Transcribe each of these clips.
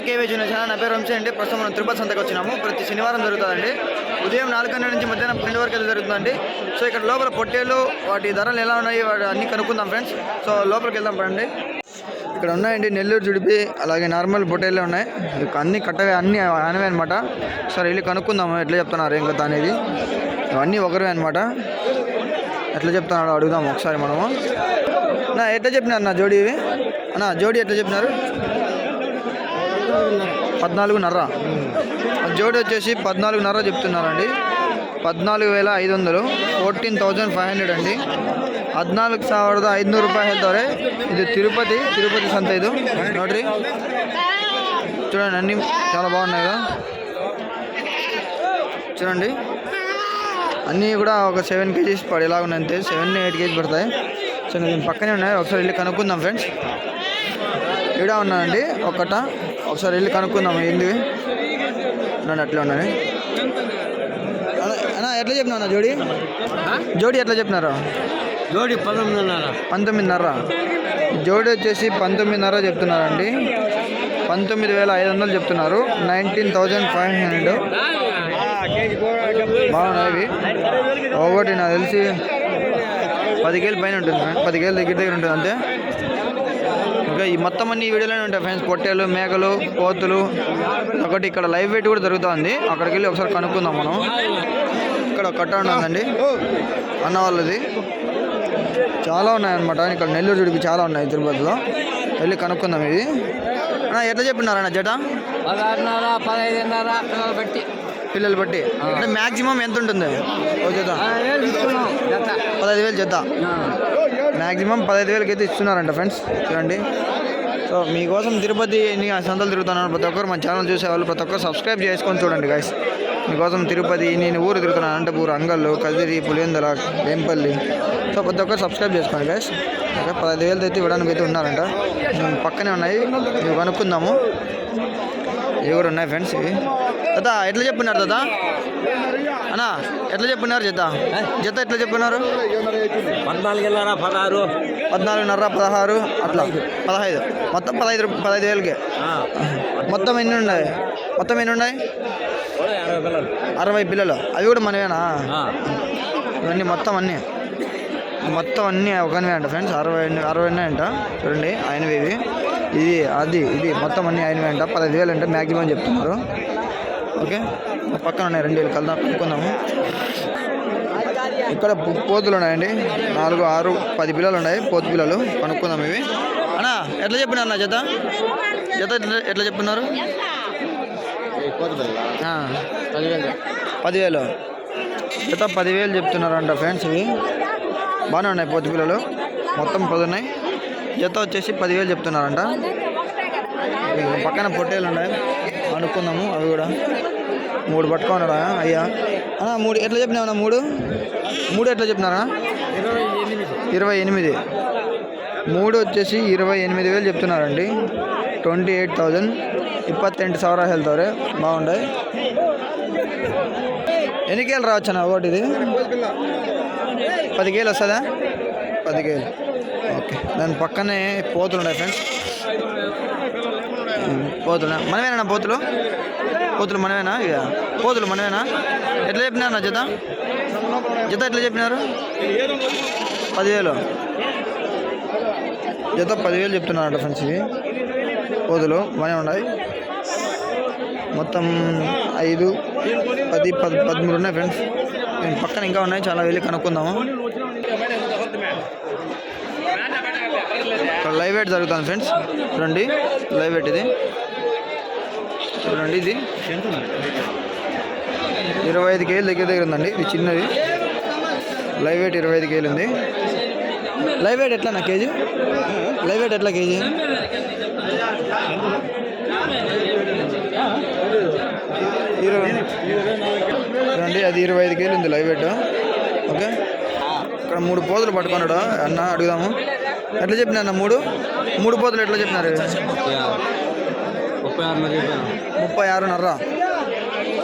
To చిన్న junior channel నా పేరు వంశీ అండి ప్రస్తుతం మనం తిరుపతి సంతకు వచ్చినాము. ప్రతి శనివారం జరుగుతుందండి. ఉదయం నాలుగున్నర నుంచి మధ్యాహ్నం పన్నెండు వరకు జరుగుతుందండి. సో ఇక్కడ లోపల పొట్టేలు వాటి ధరలు ఎలా ఉన్నాయి వాటి అన్ని కనుక్కుందాం ఫ్రెండ్స్. సో లోపలికి వెళ్దాం పడండి ఇక్కడ ఉన్నాయండి నెల్లూరు జుడిపి అలాగే నార్మల్ పొట్టేళ్ళు ఉన్నాయి. అన్నీ అన్ని కట్టవే అన్ని ఆనవే అనమాట సరే వెళ్ళి కనుక్కుందాము ఎట్లా చెప్తున్నారు ఏం కథ అనేది. ఇవన్నీ ఒకరివే అనమాట ఎట్లా చెప్తున్నాడు అడుగుదాం ఒకసారి మనము. నా ఎట్లా చెప్పినారు నా జోడీ ఇవి? అన్న జోడి ఎట్లా చెప్పినారు? పద్నాలుగున్నర ఆ జోడి వచ్చేసి పద్నాలుగున్నర చెప్తున్నారండి పద్నాలుగు వేల ఐదు వందలు ఫోర్టీన్ థౌజండ్ ఫైవ్ హండ్రెడ్ అండి ಹದಿನಾಲ್ಕು ಸಾವಿರದ ಐದುನೂರು ರೂಪಾಯಿ ಹೇಳ್ತವ್ರೆ ಇದು తిరుపతి తిరుపతి సంత ఇది ನೋಡ್ರಿ చూడండి అన్నీ చాలా బాగున్నాయి కదా చూడండి అన్నీ కూడా ఒక సెవెన్ కేజీస్ పడేలా ఉన్నాయి అంతే సెవెన్ ఎయిట్ కేజీ పడతాయి సో దీని పక్కనే ఉన్నాయి ఒకసారి వెళ్ళి కనుక్కుందాం ఫ్రెండ్స్ ఈడ ఉన్నానండి ఒక్కట ఒకసారి వెళ్ళి కనుక్కుందాం ఏంది. ఉండండి అట్లే ఉన్నాయి అన్న ఎట్లా చెప్పినా జోడి? జోడి ఎట్లా చెప్పినారు? జోడి పంతొమ్మిదిన్నర. పంతొమ్మిదిన్నర. జోడి వచ్చేసి పంతొమ్మిదిన్నర చెప్తున్నారండి. పంతొమ్మిది వేల ఐదు వందలు చెప్తున్నారు. Nineteen thousand five hundred. బాగున్నాయి ఒకటి నాకు తెలిసి పదికేళ్ళ పైన ఉంటుంది. పదికేళ్ళ దగ్గర దగ్గర ఉంటుంది అంతే. ఇంకా ఈ మొత్తం అన్ని వీడియోలోనే ఉంటాయి ఫ్రెండ్స్. పొట్టేలు మేకలు పోతులు ఒకటి ఇక్కడ లైవ్ వెయిట్ కూడా జరుగుతుంది. అక్కడికి వెళ్ళి ఒకసారి కనుక్కుందాం మనం. ఇక్కడ కట్ట ఉందండి. అన్న వాళ్ళది. చాలా ఉన్నాయన్నమాట. ఇక్కడ నెల్లూరు జుడిపి చాలా ఉన్నాయి తిరుపతిలో. వెళ్ళి కనుక్కుందాం ఇది అన్న ఎట్లా చెప్పినారన్న జట? పదహారున్నర పదహైదున్నర పిల్లలు బట్టి పిల్లలు బట్టి అంటే మ్యాక్సిమం ఎంత ఉంటుంది? ఓ జత. పదహైదు వేలు జత. మ్యాక్సిమం పదహైదు వేలకి అయితే ఇస్తున్నారంట ఫ్రెండ్స్ చూడండి. సో మీకోసం తిరుపతి ఎన్ని సంతలు తిరుగుతున్నాను ప్రతి ఒక్కరు మన ఛానల్ చూసేవాళ్ళు ప్రతి ఒక్కరు సబ్స్క్రైబ్ చేసుకొని చూడండి గాయస్ మీకోసం తిరుపతి నేను ఊరు తిరుగుతున్నాను అనంతపూర్ అంగళ్ళు కదిరి పులివెందుల వేంపల్లి. సో ప్రతి ఒక్కరు సబ్స్క్రైబ్ చేసుకోండి గాయస్ ఓకే పదహైదు వేలతో అయితే ఇవ్వడానికి అయితే ఉన్నారంట. పక్కనే ఉన్నాయి. ఇవి కనుక్కుందాము. ఇవి కూడా ఉన్నాయి ఫ్రెండ్స్ ఇవి. జత ఎట్లా చెప్పినారు జత అన్నా ఎట్లా చెప్పినారు జత? జత ఎట్లా చెప్పినారు? పద్నాలుగున్నర పదహారు. పద్నాలుగున్నర పదహారు అట్లా. పదహైదు. మొత్తం పదహైదు పదహైదు వేలకి. మొత్తం ఎన్ని ఉన్నాయి? మొత్తం ఎన్ని ఉన్నాయి? అరవై పిల్లలు. అరవై పిల్లలు. అవి కూడా మనవేనా? ఇవన్నీ మొత్తం అన్నీ. మొత్తం అన్నీ ఒకనివే అంట ఫ్రెండ్స్ అరవై అరవై ఉన్నాయంట చూడండి ఆయనవి ఇవి. ఇది అది ఇది. మొత్తం అన్నీ ఆయన అంట. పదహైదు వేలు అంటే మ్యాక్సిమం చెప్తున్నారు. ఓకే? పక్కన ఉన్నాయి రెండు వేలు. కలుద్దాం కనుక్కుందాము. ఇక్కడ పోతులు ఉన్నాయండి. నాలుగు ఆరు పది పిల్లలు ఉన్నాయి. పోతు పిల్లలు. కనుక్కుందాం ఇవి. అన్నా ఎట్లా చెప్పినారు నా జత? జత ఎట్లా- చెప్పినారు? చెప్తున్నారు పదివేలు. జత పదివేలు చెప్తున్నారంట ఫ్రెండ్స్ ఇవి. బాగానే ఉన్నాయి పోతు పిల్లలు. మొత్తం పది ఉన్నాయి. జత వచ్చేసి పదివేలు చెప్తున్నారంట. పక్కన పొట్టేలు ఉన్నాయి. అనుకుందాము అవి కూడా. మూడు పట్టుకున్నాడా అయ్యా. అన్న మూడు ఎట్లా చెప్పినావన్నా మూడు? మూడు ఎట్లా చెప్పినారా? ఇరవై ఎనిమిది. మూడు వచ్చేసి ఇరవై ఎనిమిది వేలు చెప్తున్నారండి. ట్వంటీ ఎయిట్ థౌజండ్ ఇప్పత్తెంటు సవరా వెళ్తారు బాగుండే ఎన్నికేలు రావచ్చు అన్న ఒకటి ఇది? పది వస్తుందా? పదికేలు. దాని పక్కనే పోతులు ఉన్నాయి ఫ్రెండ్స్ పోతులు? మనమేనా పోతులు? పోతులు మనమేనా? ఇక పోతులు మనమేనా? ఎట్లా చెప్పినారు నా జత? జత ఎట్లా చెప్పినారు? పదివేలు. జత పదివేలు చెప్తున్నారంట ఫ్రెండ్స్ ఇవి. పోతులు బాగానే ఉన్నాయి. మొత్తం ఐదు పది పద్ పదమూడు ఉన్నాయి ఫ్రెండ్స్ పక్కన ఇంకా ఉన్నాయి. చాలా వెళ్ళి కనుక్కుందాము. ఇక్కడ లైవ్ వెయిట్ జరుగుతుంది ఫ్రెండ్స్. చూడండి లైవ్ వెయిట్ ఇది. చూడండి ఇది. ఇరవై ఐదు కేజీలు దగ్గర దగ్గర ఉందండి. ఇది చిన్నది. లైవ్ వెయిట్ ఇరవై ఐదు కేజీలు ఉంది. లైవ్ వెయిట్ ఎట్లా నా కేజీ? లైవ్ వెయిట్ ఎట్లా కేజీ? ఇరవై అది ఇరవై ఐదు కేజీలు ఉంది లైవ్ వెయిట్ ఓకే. ఇక్కడ మూడు పోతులు పట్టుకున్నాడు అన్న అడుగుదాము. ఎట్లా చెప్పినా అన్న మూడు మూడు పోతులు ఎట్లా చెప్పినారు ముప్పై ఆరు మరి ముప్పై ఆరున్నర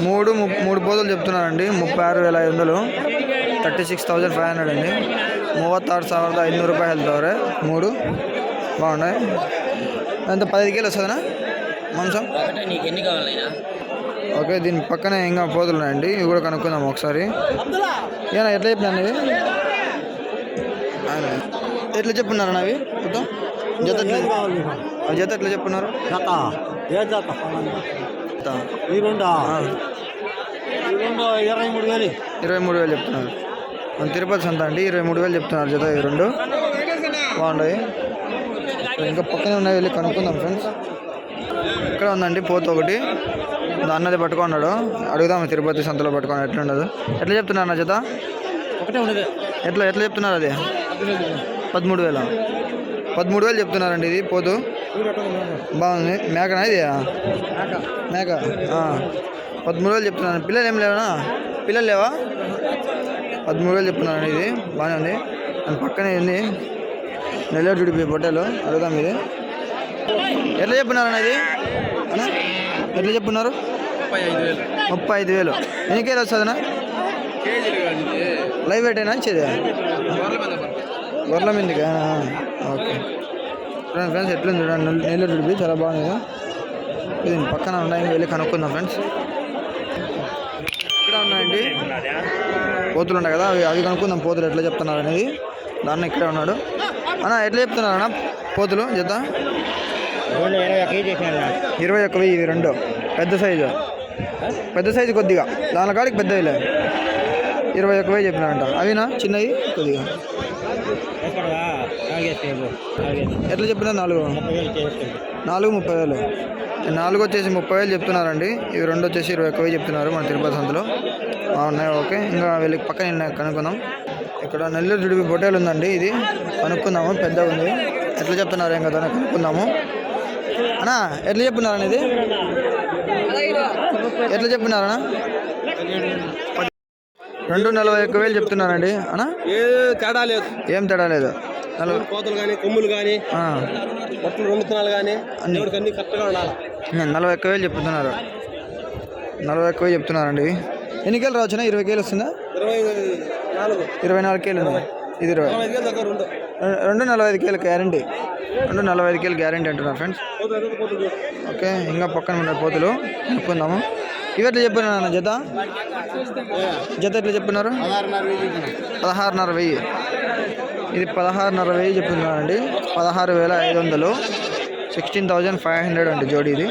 మూడు ము- మూడు పోతులు చెప్తున్నారండి ముప్పై ఆరు వేల ఐదు వందలు thirty six thousand five hundred అండి ಮೂವತ್ತಾರು ಸಾವಿರದ ಐನೂರು ರೂಪಾಯಿ ಹೇಳ್ತವ್ರೆ మూడు బాగున్నాయి ఎంత పదహైదు కేలు వస్తుందనా మాంసం ఒకటే నీకు ఎన్ని కావాలైనా ఓకే దీని పక్కనే ఇంకా పోతులు ఉన్నాయండి ఇవి కూడా కనుక్కుందాం ఒకసారి ఏనా ఎట్లా చెప్పినాను ఇవి ఆయన ఎట్లా చెప్పున్నారు అవి? మొత్తం? జత జత ఎట్లా చెప్పున్నారు? జత. ఏ జత. ఈ రెండా? ఇరవై మూడు వేలు. ఇరవై మూడు వేలు చెప్తున్నారు. మన తిరుపతి సంత అండి ఇరవై మూడు వేలు చెప్తున్నారు జత ఈ రెండు. బాగున్నాయి. ఇంకా పక్కనే ఉన్నాయి వెళ్ళి కనుక్కుందాం ఫ్రెండ్స్ ఇక్కడ ఉందండి పోత ఒకటి. అన్నది పట్టుకున్నాడు. అడుగుదాం తిరుపతి సంతలో పట్టుకున్నాడు ఎట్లా ఉండదు ఎట్లా చెప్తున్నారు నా జత? ఒకటే ఉండదు ఎట్లా ఎట్లా చెప్తున్నారు అది? పదమూడు వేల పదమూడు వేలు చెప్తున్నారండి ఇది పోతు. బాగుంది. మేకనా ఇది? మేక. పదమూడు వేలు చెప్తున్నాను పిల్లలు ఏం లేవనా? పిల్లలు లేవా? పదమూడు వేలు చెప్తున్నాను ఇది. బాగానే ఉంది. దాని పక్కనే ఉంది నెల్లూరు చుడిపి పొట్టేలు. అడుగుదాం ఇది. ఎట్లా చెప్పున్నారన్న ఇది? అన్నా ఎట్లా చెప్పున్నారు ముప్పై ఐదు వేలు. ముప్పై ఐదు వేలు ఎన్ని కేజీలు వస్తుందన్నా లైవ్ వెయిటేనా ఇచ్చేది? గొర్రెల మీదకి ఓకే. ఫ్రెండ్స్ ఫ్రెండ్స్ ఎట్లుంది చూడండి. నెల్లూరు చుడిపి చాలా బాగుంది. కదా ఇది పక్కన ఉన్నాయి వెళ్ళి కనుక్కుందాం ఫ్రెండ్స్. ఇక్కడ ఉన్నాయండి. పోతులు ఉన్నాయి కదా అవి అవి కనుక్కుందాం పోతులు ఎట్లా చెప్తున్నారు అనేది. దాన్ని ఇక్కడే ఉన్నాడు. అన్న ఎట్లా చెప్తున్నారు అన్న పోతులు జత? ఇరవై ఒక్క వెయ్యి ఇవి రెండు. పెద్ద సైజు. పెద్ద సైజు కొద్దిగా. దాని కాడికి పెద్దవిలే ఇరవై ఒక్క వెయ్యి చెప్పినారంట. అవినా? చిన్నవి? కొద్దిగా. ఎట్లా చెప్పినా నాలుగు. నాలుగు ముప్పై వేలు. నాలుగు వచ్చేసి ముప్పై వేలు చెప్తున్నారండి. ఇవి రెండు వచ్చేసి ఇరవై ఒక్క వెయ్యి చెప్తున్నారు మన తిరుపతి సంతలో. బాగున్నాయి ఓకే. ఇంకా వెళ్ళి పక్కన ఉన్నాయి కనుక్కుందాం. ఇక్కడ నెల్లూరు జుడిపి పొట్టేలు ఉందండి ఇది. కనుక్కుందాము పెద్దగా ఉంది. ఎట్లా చెప్తున్నారు ఇంకా దాన్ని కనుక్కుందాము. అన్నా ఎట్లా చెప్తున్నారని ఇది? ఎట్లా చెప్పినారన్నా రెండు నలభై ఒక్క వేలు చెప్తున్నారండి. అన్నా? ఏ తేడా లేదు. ఏం తేడా లేదు. నలభై కోతలు కానీ కొమ్ములు కానీ కానీ దేవుడికి అన్ని కరెక్ట్గా ఉండాలి? నలభై ఒక్క వేలు చెప్తున్నారు. నలభై ఒక్క వేలు చెప్తున్నారండి. ఎన్ని కేలు రావచ్చునా ఇరవై కేలు వస్తుందా? ఇరవై నాలుగు. ఇరవై నాలుగు కేలు ఉన్నాయి. ఇది ఇరవై. రెండు నలభై ఐదు కేలు గ్యారంటీ. రెండు నలభై ఐదు కేలు గ్యారంటీ అంటున్నారు ఫ్రెండ్స్. ఓకే ఇంకా పక్కన ఉన్న పోతులు చెప్పుకుందాము ఇవి ఎట్లా చెప్పినా జత జత ఎట్లా చెప్పినారు పదహారున్నర వేలు చెప్పిన. పదహారున్నర వెయ్యి ఇది పదహారున్నర వెయ్యి చెప్తున్నారండి పదహారు వేల ఐదు వందలు సిక్స్టీన్ థౌజండ్ ఫైవ్ హండ్రెడ్ అండి జోడి ఇది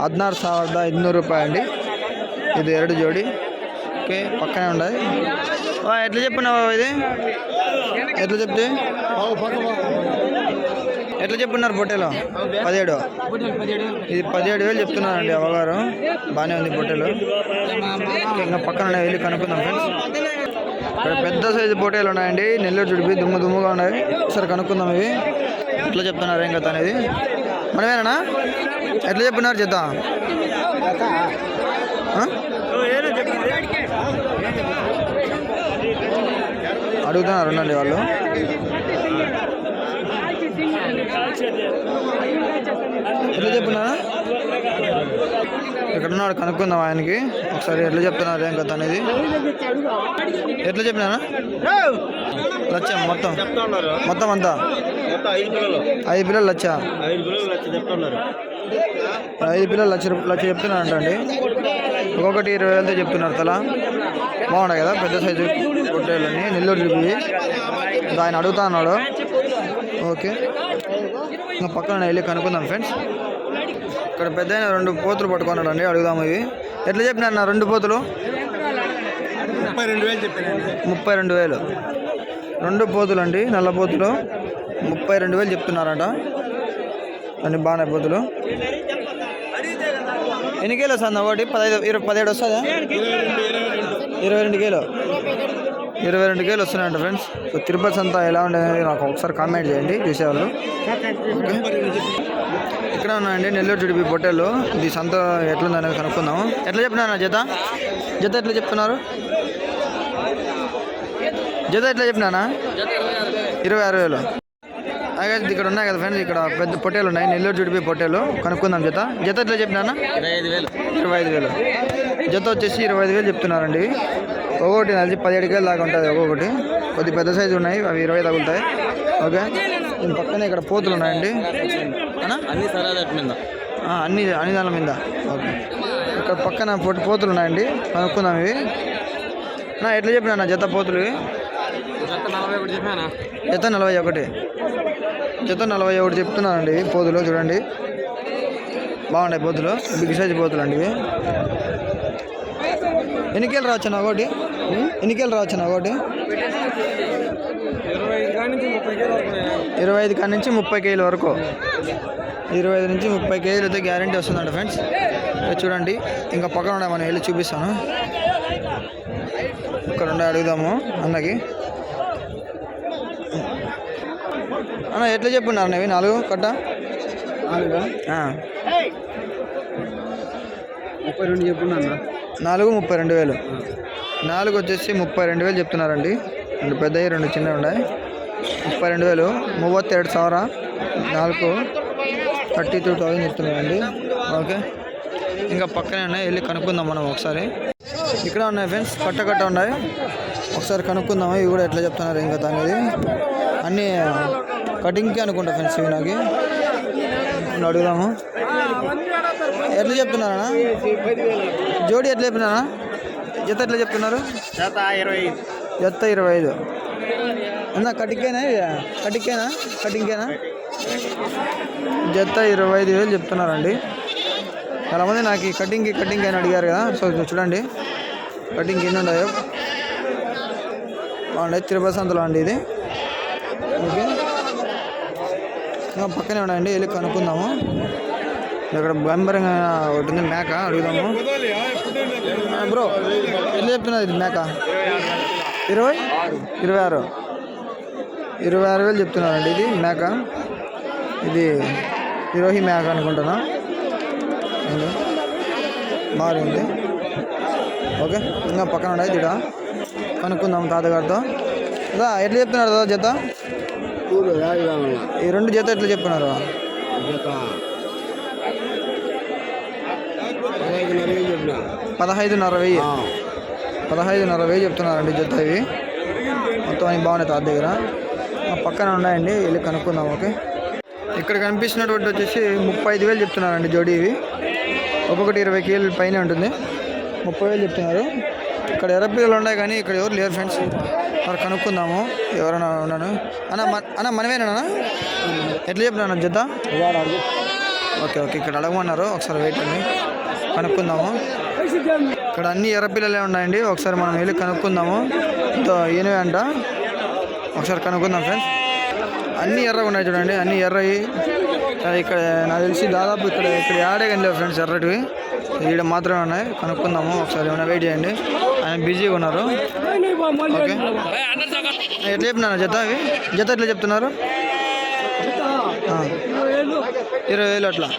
ಹದಿನಾರು ಸಾವಿರದ ಐದುನೂರು ರೂಪಾಯಿ అండి ఇది ಎರಡು జోడి ఓకే పక్కనే ఉన్నాయి ఆ, ఎట్లా చెప్పినావు ఇది ఎట్లా చెప్తే ఎట్లా చెప్పున్నారు పొట్టేలో? పదిహేడు. ఇది పదిహేడు వేలు చెప్తున్నారండి అవగారు బాగానే ఉంది పొట్టేలు. ఇంకా పక్కన వెళ్ళి కనుక్కుందాం ఫ్రెండ్స్. ఇక్కడ పెద్ద సైజు పోటీలు ఉన్నాయండి. నెల్లూరు చుడిపి దుమ్ము దుమ్ముగా ఉన్నాయి. సరే కనుక్కుందాం ఇవి. ఎట్లా చెప్తున్నారు ఏం కథ అనేది? మనమేనా ఎట్లా చెప్పున్నారు చేద్దాం అడుగుతున్నారు ఉండండి వాళ్ళు. ఎట్లా చెప్పినారా ఇక్కడ ఉన్నాడు కనుక్కుందాం ఆయనకి. ఒకసారి ఎట్లా చెప్తున్నారు ఏం కథ అనేది? ఎట్లా చెప్పినారా లచ్చ మొత్తం. మొత్తం అంతా? ఐదు పిల్లలు లచ్చ. ఐదు పిల్లలు లక్ష లచ్చ లక్ష చెప్తున్నారంట అండి ఒక్కొక్కటి ఇరవై వేలతో చెప్తున్నారు తల. బాగున్నాయి కదా? పెద్ద సైజు పొట్టేళ్ళని నెల్లూరు చూపి. ఇంకా ఆయన అడుగుతా అన్నాడు ఓకే. ఇంకా పక్కన వెళ్ళి కనుక్కుందాం ఫ్రెండ్స్ ఇక్కడ పెద్ద రెండు పోతులు పట్టుకున్నాడు అండి అడుగుదాము ఇవి. ఎట్లా చెప్పినారు నా రెండు పోతులు? ముప్పై రెండు వేలు చెప్పానండి. ముప్పై రెండు వేలు. రెండు పోతులు అండి నల్ల పోతులు. ముప్పై రెండు వేలు చెప్తున్నారట. అన్ని బాగానే పోతులు. ఎన్ని కేలు వస్తుంది ఒకటి? పదహైదు ఇరవై పదిహేడు వస్తుందా? ఇరవై రెండు కేలు. ఇరవై రెండు కేలు వస్తున్నాయంట ఫ్రెండ్స్. సో తిరుపతి అంతా ఎలా ఉండేది నాకు ఒకసారి కామెంట్ చేయండి చూసేవాళ్ళు. ఇక్కడ ఉన్నాయండి నెల్లూరు చుడిపి పొట్టేళ్ళు ఇది సంత ఎట్లుంది అనేది కనుక్కుందాము. ఎట్లా చెప్పినారు జత? జత ఎట్లా చెప్తున్నారు? జత ఎట్లా చెప్పినానా? ఇరవై ఆరు వేలు. అలాగే ఇక్కడ ఉన్నాయి కదా ఫ్రెండ్స్ ఇక్కడ పెద్ద పొట్టేలు ఉన్నాయి నెల్లూరు చుడిపి పొట్టేలు కనుక్కుందాం జత. జత ఎట్లా చెప్పినానా? ఇరవై ఐదు వేలు. ఇరవై ఐదు వేలు. జత వచ్చేసి ఇరవై ఐదు వేలు చెప్తున్నారండి. ఒక్కొక్కటి నలిచి పదిహేడు కేలు దాకా ఉంటుంది ఒక్కొక్కటి. కొద్ది పెద్ద సైజు ఉన్నాయి అవి ఇరవై తగులుతాయి ఓకే? దీని పక్కనే ఇక్కడ పోతులు ఉన్నాయండి. అన్నా? అన్ని అన్ని దాని మీద. ఓకే. ఇక్కడ పక్కన పొట్టి పోతులు ఉన్నాయండి. కనుక్కుందాం ఇవి. నా ఎట్లా చెప్పినా నా జత పోతులు ఇవి? జత నలభై ఒకటి చెప్పానా జత నలభై ఒకటి. జత నలభై ఒకటి చెప్తున్నానండి పోతులు చూడండి. బాగున్నాయి పోతులు. బిగ్ సైజ్ పోతులు అండి ఇవి. ఎన్నికేళ్ళు రావచ్చు నా ఒకటి? ఎన్నికేళ్ళు రావచ్చు ఒకటి ఇరవై ఐదు కాడి నుంచి ముప్పై కేజీల వరకు. ఇరవై ఐదు నుంచి ముప్పై కేజీలు అయితే గ్యారంటీ వస్తుందంట ఫ్రెండ్స్. చూడండి ఇంకా పక్కన ఉన్నాయి మనం వెళ్ళి చూపిస్తాను. ఇక్కడ ఉండే అడుగుదాము అన్నకి. అన్న ఎట్లా చెప్పున్నారు అన్నవి నాలుగు కట్ట? ముప్పై రెండు చెప్పున్నా అన్న. నాలుగు ముప్పై రెండు వేలు. నాలుగు వచ్చేసి ముప్పై రెండు వేలు చెప్తున్నారండి. రెండు పెద్దవి రెండు చిన్నవి ఉన్నాయి ముప్పై రెండు వేలు మూవత్తేడు సవర నాలుగు థర్టీ టూ థౌసండ్ చెప్తున్నారండి. ఓకే. ఇంకా పక్కనే ఉన్నాయి వెళ్ళి కనుక్కుందాం మనం ఒకసారి. ఇక్కడ ఉన్నాయి ఫ్రెండ్స్ కట్ట కట్ట ఉన్నాయి. ఒకసారి కనుక్కుందాము ఇవి కూడా ఎట్లా చెప్తున్నారు ఇంకా దానిది అన్నీ కటింగ్కి అనుకుంటా ఫ్రెండ్స్ ఇవి నాకు. అడుగుదాము. ఎట్లా చెప్తున్నారా జోడి ఎట్లా చెప్తున్నారా జత ఎట్లా చెప్తున్నారు? జత ఇరవై ఐదు. జత ఇరవై ఐదు. అన్న కటింగేనా ఇవి? కటింగేనా? కటింగేనా? జత ఇరవై ఐదు వేలు చెప్తున్నారండి. చాలామంది నాకు ఈ కటింగ్కి కటింగ్ అని అడిగారు కదా సో చూడండి. కటింగ్ ఎన్ని ఉన్నాయో. బాగుండే తిరుపతి సంతలో అండి ఇది. ఓకే. పక్కనే ఉన్నాయండి వెళ్ళి కనుక్కుందాము. ఇక్కడ బంబరంగా ఒకటి మేక అడుగుదాము. బ్రో ఎన్ని చెప్తున్నారు ఇది మేక? ఇరవై? ఇరవై ఆరు. ఇరవై ఆరు వేలు చెప్తున్నారండి ఇది మేక. ఇది ఇరవై మేక అనుకుంటున్నా. బాగుంది ఓకే ఇంకా పక్కన ఉన్నాయి ఇక్కడ కనుక్కుందాం తాతగారితో. అదా ఎట్లా చెప్తున్నారు కదా జత? ఈ రెండు జత ఎట్లా చెప్తున్నారు పదహైదున్నర వెయ్యి. పదహైదున్నర వెయ్యి చెప్తున్నారండి జత ఇవి. మొత్తం అవి బాగున్నాయి తాత దగ్గర. ఆ పక్కన ఉన్నాయండి వెళ్ళి కనుక్కుందాం ఓకే? ఇక్కడ కనిపిస్తున్నటువంటి వచ్చేసి ముప్పై ఐదు వేలు చెప్తున్నారండి జోడీ ఇవి. ఒక్కొక్కటి ఇరవై కేజీల పైన ఉంటుంది. ముప్పై వేలు చెప్తున్నారు. ఇక్కడ ఎర్ర పిల్లలు ఉన్నాయి కానీ ఇక్కడ ఎవరు లేరు ఫ్రెండ్స్. మరి కనుక్కుందాము ఎవరైనా ఉన్నాను అన్న మన- అన్న మనమేనా ఎట్లా చెప్పినా జత? ఓకే ఓకే ఇక్కడ అడగమన్నారు. ఒకసారి వెయిట్ అండి. కనుక్కుందాము. ఇక్కడ అన్ని ఎర్ర పిల్లలే ఉన్నాయండి. ఒకసారి మనం వెళ్ళి కనుక్కుందాము. ఇంతో అంట. ఒకసారి కనుక్కుందాం ఫ్రెండ్స్. అన్ని ఎర్రగా ఉన్నాయి చూడండి. అన్ని ఎర్రవి ఇక్కడ నాకు తెలిసి దాదాపు ఇక్కడ ఇక్కడ ఆడే కానీ లేవు ఫ్రెండ్స్ ఎర్రటివి. ఈడ మాత్రమే ఉన్నాయి. కనుక్కుందాము. ఒకసారి ఏమైనా వెయిట్ చేయండి. ఆయన బిజీగా ఉన్నారు. ఓకే. ఎట్లా చెప్తున్నారు జత అవి? జత ఎట్లా చెప్తున్నారు? ఆ. ఇరవై వేలు అట్లా.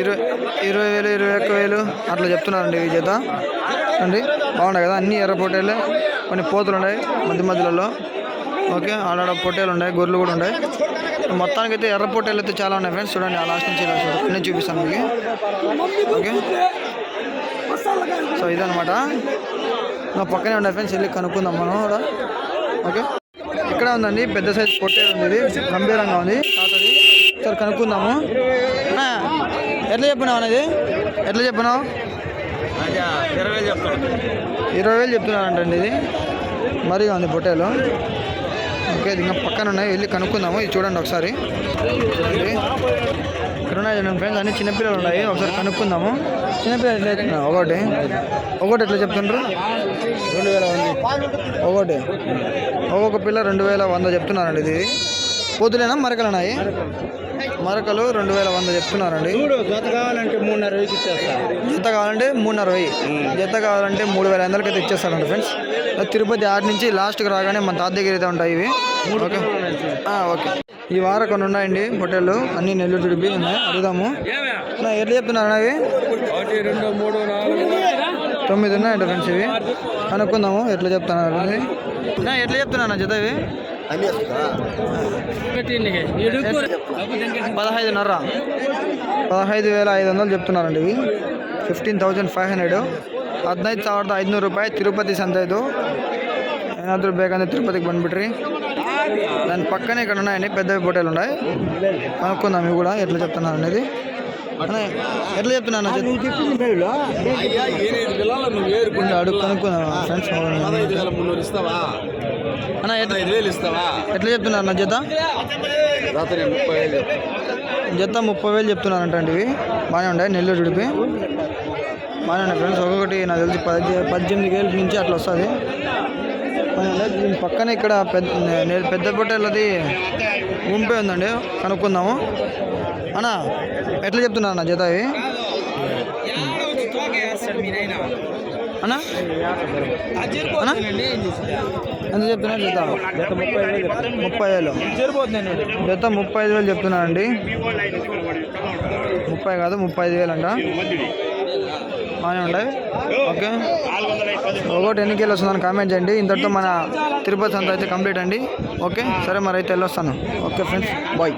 ఇరవై ఇరవై వేలు ఇరవై ఒక్క వేలు అట్లా చెప్తున్నారండి ఈ జత అండి బాగున్నాయి కదా? అన్ని ఎర్ర పొట్టేలు కొన్ని పోతులు ఉన్నాయి మధ్య మధ్యలో ఓకే ఆడ పొట్టేలు ఉన్నాయి గొర్రెలు కూడా ఉన్నాయి. మొత్తానికి అయితే ఎర్ర పొట్టేలు అయితే చాలా ఉన్నాయి ఫ్రెండ్స్. చూడండి ఆ లాస్ట్ నుంచి నేను చూపిస్తాను మీకు. ఓకే. సో ఇదనమాట నా పక్కనే ఉన్నాయి ఫ్రెండ్స్ వెళ్ళి కనుక్కుందాం మనం కూడా. ఓకే. ఇక్కడ ఉందండి పెద్ద సైజ్ పొట్టేలు ఉంది గంభీరంగా ఉంది. సరే కనుక్కుందాము. ఎట్లా చెప్పినావు అనేది? ఎట్లా చెప్పినావు? ఇరవై వేలు చెప్తాను. ఇరవై వేలు చెప్తున్నారంటండి ఇది. మరీగా ఉంది పొట్టేలు. ఓకే ఇది ఇంకా పక్కన ఉన్నాయి. వెళ్ళి కనుక్కుందాము. ఇది చూడండి ఒకసారి. చూడండి ఇక్కడ ఉన్నాయి ఫ్రెండ్స్ అన్ని చిన్నపిల్లలు ఉన్నాయి. ఒకసారి కనుక్కుందాము. చిన్నపిల్లలు ఎట్లా ఒకటి. ఒకటి ఎట్లా చెప్తుండ్రు? రెండు వేల ఒకటి. ఒక్కొక్క పిల్ల రెండు వేల వంద చెప్తున్నారండి ఇది. పోతులేనా? మరకలు ఉన్నాయి మరకలు రెండు వేల వంద చెప్తున్నారండి. జత కావాలంటే మూడున్నర ఇచ్చేస్తా జత కావాలంటే మూడున్నర వెయ్యి జత కావాలంటే మూడు వేల ఐదు వందలకి అయితే ఇచ్చేస్తారండి ఫ్రెండ్స్. తిరుపతి ఆడి నుంచి లాస్ట్కి రాగానే మన తాత దగ్గర అయితే ఉంటాయి ఇవి. ఓకే. ఆ, ఓకే. ఈ వారం కొన్ని ఉన్నాయండి హోటళ్ళు అన్ని నెల్లూరు తిరిపి ఉన్నాయి. అడుగుదాము. నా ఎట్లా చెప్తున్నారు అవి తొమ్మిది ఉన్నాయంట ఫ్రెండ్స్ ఇవి. కనుక్కుందాము ఎట్లా చెప్తున్నారు ఎట్లా చెప్తున్నా జత ఇవి? పదహైదున్నర పదహైదు వేల ఐదు వందలు చెప్తున్నారండి ఇవి ಫಿಫ್ಟೀನ್ ತೌಸಂಡ್ ಫೈವ್ ಹಂಡ್ರೆಡು ಹದಿನೈದು ಸಾವಿರದ ಐದುನೂರು ರೂಪಾಯಿ ತಿರುಪತಿ ಸಂತೆ ಇದು ಏನಾದರೂ ಬೇಕಂದ್ರೆ తిరుపతికి ಬಂದುಬಿಟ್ರಿ దాని పక్కనే ఇక్కడ ఉన్నాయండి పెద్దవి పొట్టేలు ఉన్నాయి కనుక్కుందాం ఇవి కూడా ఎట్లా చెప్తున్నారు అనేది అన్న ఎట్లా చెప్తున్నా అన్న జత? అయ్యా ఎనిమిది పిల్లలు నువ్వు ఏరుకుంటే కొంచెం అడుగు కనుక్కుందాం ఫ్రెండ్స్ అన్న ఎట్లా పదహైదు వేలు ఇస్తావా? ఎట్లా చెప్తున్నారు అన్న జత? రాత్రి ముప్పై వేలు. జత ముప్పై వేలు చెప్తున్నారంట ఇవి. బాగానే ఉన్నాయి నెల్లూరు ఉడిపి బాగానే ఉన్నాయి ఫ్రెండ్స్ ఒక్కొక్కటి నాకు తెలిసి పది పద్దెనిమిది వేల నుంచి అట్లా వస్తుంది. దీని పక్కన ఇక్కడ పెద్ద పెద్ద పొట్టేళ్ళది గుంపే ఉందండి. కనుక్కుందాము. అన్న ఎట్లా చెప్తున్నారు అన్న జత ఇవి? ఎంత చెప్తున్నారు జత? ముప్పై వేలు జత ముప్పై ఐదు వేలు చెప్తున్నానండి ముప్పై కాదు ముప్పై ఐదు వేలు అంట బాగానే ఉంటాయి ఓకే. ఒకటి ఎన్ని కేలు వస్తుందని కామెంట్ చేయండి. ఇంతటితో మన తిరుపతి అంతా అయితే కంప్లీట్ అండి. ఓకే. సరే మరి అయితే వెళ్ళొస్తాను. Okay friends. బాయ్.